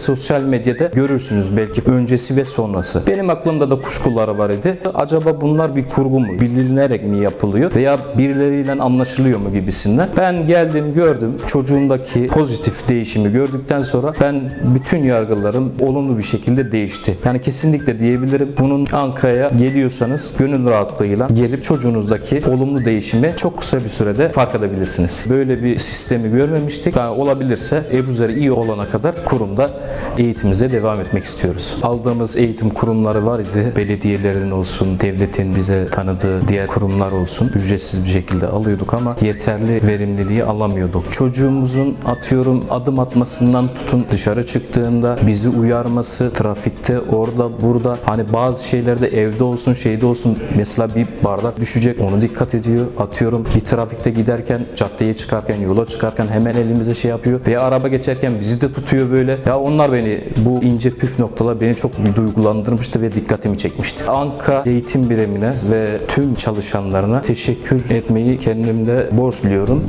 sosyal medyada görürsünüz belki öncesi ve sonrası. Benim aklımda da kuşkuları var idi. Acaba bunlar bir kurgu mu? Bilinerek mi yapılıyor? Veya birileriyle anlaşılıyor mu gibisinden. Ben geldim gördüm. Çocuğumdaki pozitif değişimi gördükten sonra ben bütün yargılarım olumlu bir şekilde değişti. Yani kesinlikle diyebilirim. Bunun Ankara'ya geliyorsanız gönül rahatlığıyla gelip çocuğunuzdaki olumlu değişimi çok kısa bir sürede fark edebilirsiniz. Böyle bir sistemi görmemiştik. Yani olabilirse Ebu Zer iyi olana kadar kurumda eğitimimize devam etmek istiyoruz. Aldığımız eğitim kurumları var idi. Belediyelerin olsun, devletin bize tanıdığı diğer kurumlar olsun. Ücretsiz bir şekilde alıyorduk ama yeterli verimliliği alamıyorduk. Çocuğumuzun atıyorum adım atmasından tutun dışarı çıktığında bizi uyarması, trafikte orada burada hani bazı şeylerde evde olsun şeyde olsun mesela bir bardak düşecek onu dikkat ediyor. Atıyorum bir trafikte giderken caddeye çıkarken yola çıkarken hemen elimize şey yapıyor veya araba geçerken bizi de tutuyor böyle. Ya onlar beni bu ince püf noktalar beni çok duygulandırmıştı ve dikkatimi çekmişti. Anka eğitim birimine ve tüm çalışanlarına teşekkür etmeyi kendimde borçluyorum.